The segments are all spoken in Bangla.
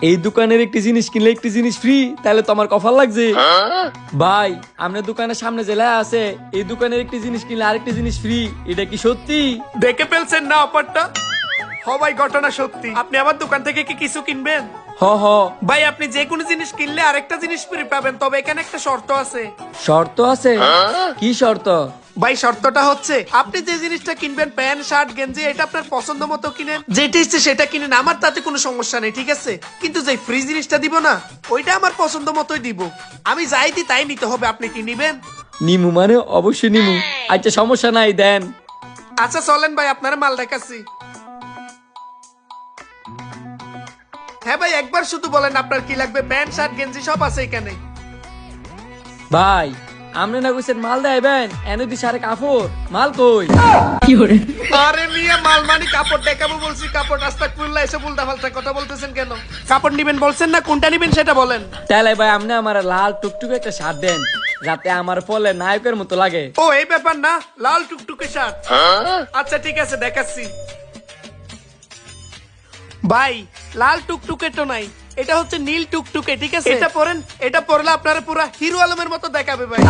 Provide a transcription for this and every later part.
এই দোকানের একটি জিনিস কিনলে একটি জিনিস ফ্রি তাহলে তো আমার কফাল লাগছে। ভাই আপনার দোকানের সামনে জেলা আছে এই দোকানের একটি জিনিস কিনলে আরেকটি জিনিস ফ্রি এটা কি সত্যি? দেখে ফেলছেন না অফারটা হ ভাই ঘটনা সত্যি। আপনি আমার দোকান থেকে কি কিছু কিনবেন? হ হ। ভাই আপনি যে কোনো জিনিস কিনলে আরেকটা জিনিস ফ্রি পাবেন তবে এখানে একটা শর্ত আছে। শর্ত আছে? কি শর্ত? ভাই শর্তটা হচ্ছে আপনি যে জিনিসটা কিনবেন প্যান্ট শার্ট গেঞ্জি এটা আপনার পছন্দ মতো কিনেন। যেটা ইচ্ছে সেটা কিনেন আমার তাতে কোনো সমস্যা নেই ঠিক আছে? কিন্তু যে ফ্রি জিনিসটা দিব না ওইটা আমার পছন্দ মতোই দিব। আমি যাই দিই তাই নিতে হবে আপনি কি নিবেন? নিমু মানে অবশ্যই নিমু। আচ্ছা সমস্যা নাই দেন। আচ্ছা চলেন ভাই আপনারা মাল দেখাচ্ছি। হ্যাঁ ভাই একবার শুধু বলেন আপনার কি লাগবে প্যান্ট শার্ট গেঞ্জি সব আছে এখানে। ভাই আপনি না কইছেন মাল দেবেন এনে দি সারে কাপড় মাল কই? আরে মিয়া মাল মানে কাপড় দেখাবো বলছি কাপড় রাস্তা খুললা এসে উল্টা পাল্টা কথা বলতেছেন কেন? কাপড় নিবেন বলছেন না কোনটা নিবেন সেটা বলেন। তাহলে ভাই আপনি আমার লাল টুকটুকে একটা শার্ট দেন যাতে আমার ফলে নায়কের মতো লাগে। ও এই ব্যাপার না লাল টুকটুকে শার্ট। আচ্ছা ঠিক আছে দেখাচ্ছি। ভাই লাল টুকটুকে তো নাই। এটা হচ্ছে নীল টুকটুকে ঠিক আছে? এটা পরেন এটা পরলে আপনারা পুরো হিরো আলমের মতো দেখাবে ভাই।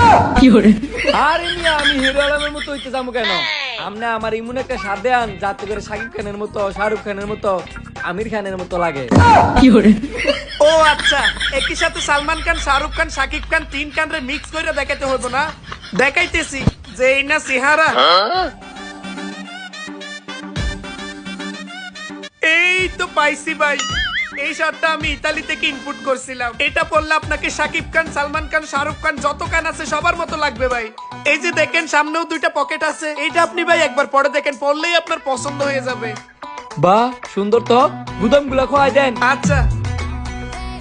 আরে মিয়া আমি হিরো আলমের মতো হইতে যাব কেন? আপনি আমার ইমন একটা শার্ট দেন যাতে করে শাকিব খানের মতো শাহরুখ খানের মতো আমির খানের মতো লাগে। ও আচ্ছা একই সাথে সালমান খান শাহরুখ খান শাকিব খান তিন খান রে মিক্স করে দেখাতে হইব না? দেখাইতেছি যে এই না সিহারা এই তো পাইছি ভাই। এই শার্টটা আমি ইতালি থেকে ইনপুট করছিলাম? এটা পড়লে আপনাকে সাকিব খান সালমান খান শাহরুখ খান যত খান আছে সবার মতো লাগবে ভাই। এই যে দেখেন সামনেও দুইটা পকেট আছে। এটা আপনি ভাই একবার পরে দেখেন পড়লেই আপনার পছন্দ হয়ে যাবে। বাহ সুন্দর তো। গুদামগুলা খোয়াই দেন। আচ্ছা।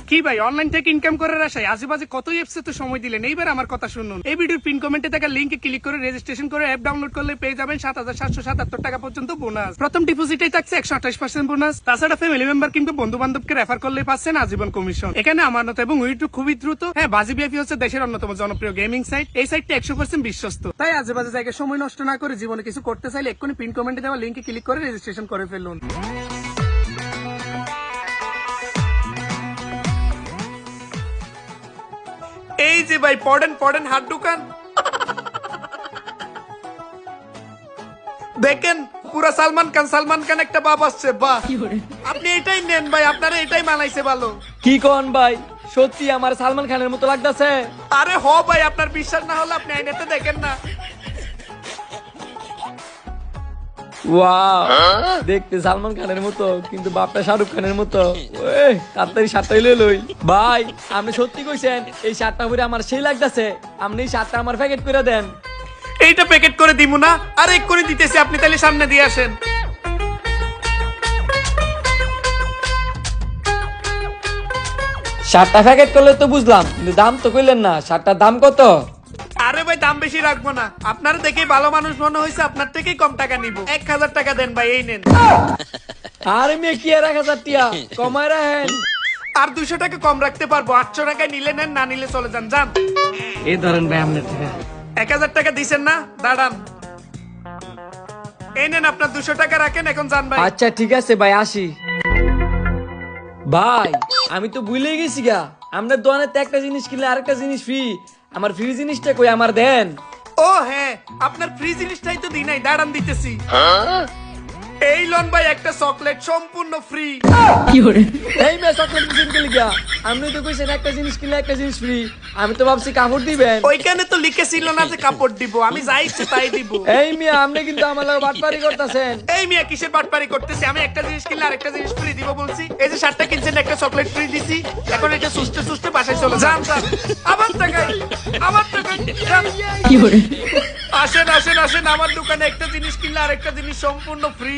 কি ভাই অনলাইন থেকে ইনকাম করার আশায় আশেপাশে কত অ্যাপসে তো সময় দিলেন? এইবার আমার কথা শুনুন। এই ভিডিওর পিন কমেন্টে থাকা লিঙ্কে ক্লিক করে রেজিস্ট্রেশন করে অ্যাপ ডাউনলোড করলে পেয়ে যাবেন সাত হাজার সাতশো সাতাত্তর টাকা পর্যন্ত বোনাস প্রথম ডিপোজিটেই থাকছে একশো আঠাশ পার্সেন্ট বোনাস তাছাড়া ফ্যামিলি মেম্বার কিংবা বন্ধু বান্ধবকে রেফার করলে পাচ্ছেন আজীবন কমিশন এখানে আমানত এবং উইথড্র খুবই দ্রুত। হ্যাঁ বাজি বিএফি হচ্ছে দেশের অন্যতম জনপ্রিয় গেমিং সাইট এই সাইটটা একশো পার্সেন্ট বিশ্বস্ত। তাই আজেবাজে জায়গায় সময় নষ্ট না করে জীবনে কিছু করতে চাইলে এক্ষুনি পিন কমেন্টে দেওয়া লিঙ্কে ক্লিক করে রেজিস্ট্রেশন করে ফেলুন। এই যে ভাই পড়েন পড়েন হাত ঢুকান। দেখেন পুরা সালমান খান সালমান খান একটা বাপ আসছে বাহ। আপনি এটাই নেন ভাই আপনারা এটাই মানাইছে ভালো। কি কন ভাই? সত্যি আমার সালমান খানের মতো লাগতেছে। আরে হ ভাই আপনার বিশ্বাস না হলে আপনি আইনেতে দেখেন না। দেখতে সালমান খানের মতো কিন্তু বাপটা শাহরুখ খানের মতো। তাড়াতাড়ি শার্টটা লই লই। ভাই আপনি সত্যি কইছেন এই শার্টটা পরে আমার সেই লাগতাছে আপনি এই শার্টটা আমার প্যাকেট করে দেন। এইটা প্যাকেট করে দিমু না আর এক করে দিতেছি আপনি তাহলে সামনে দিয়ে আসেন। শার্টটা প্যাকেট করলে তো বুঝলাম কিন্তু দাম তো কইলেন না শার্টটার দাম কত? আরে ভাই দাম বেশি রাখব না। আপনার দেখেই ভালো মানুষ মনে হয়েছে আপনার থেকেই কম টাকা নিব। এক হাজার টাকা দেন ভাই এই নেন। আর মেয়ে কি আর এক হাজার টিয়া? কমায় রাখেন। আর দুশো টাকা কম রাখতে পারব। আটশো টাকায় নিলে নেন না নিলে চলে যান যান। এই ধরেন ভাই আপনার টাকা এক হাজার টাকা দিছেন না? দাঁড়ান। এই নেন আপনার দুশো টাকা রাখেন এখন যান ভাই। আচ্ছা ঠিক আছে ভাই আসি। ভাই আমি তো ভুলে গেছি গা। আমরা দোকানে একটা জিনিস কিনলে আরেকটা জিনিস ফ্রি আমার ফ্রি জিনিসটা কই? আমার দেন। ও হ্যাঁ আপনার ফ্রি জিনিসটাই তো দিই নাই দাঁড়ান দিতেছি। এই লন ভাই একটা চকলেট সম্পূর্ণ ফ্রি এই মেয়ে চকলেট দিচ্ছেন কে লিগা আপনি তো কইছেন একটা জিনিস কিনলে একটা জিনিস ফ্রি আমি তো ভাবছি কাপড় দিবেন। ওইখানে তো লিখেছিল না যে কাপড় দিব। আমি যাই ইচ্ছে তাই দিব। এই মেয়ে আপনি কিন্তু আমার লাগে বাটপারি করতেছেন। এই মিয়া কিসের বাটপারি করতেছি? আমি একটা জিনিস কিনলে আরেকটা জিনিস ফ্রি দিব বলছি। এই যে শার্টটা কিনছেন একটা চকলেট ফ্রি দিছি। এখন এটা সুস্থে সুস্থে বাসায় চলে যান। আবার টাকায় আবার টাকায়। যান। আসেন আসেন আসেন আমার দোকানে একটা জিনিস কিনলে আরেকটা জিনিস সম্পূর্ণ ফ্রি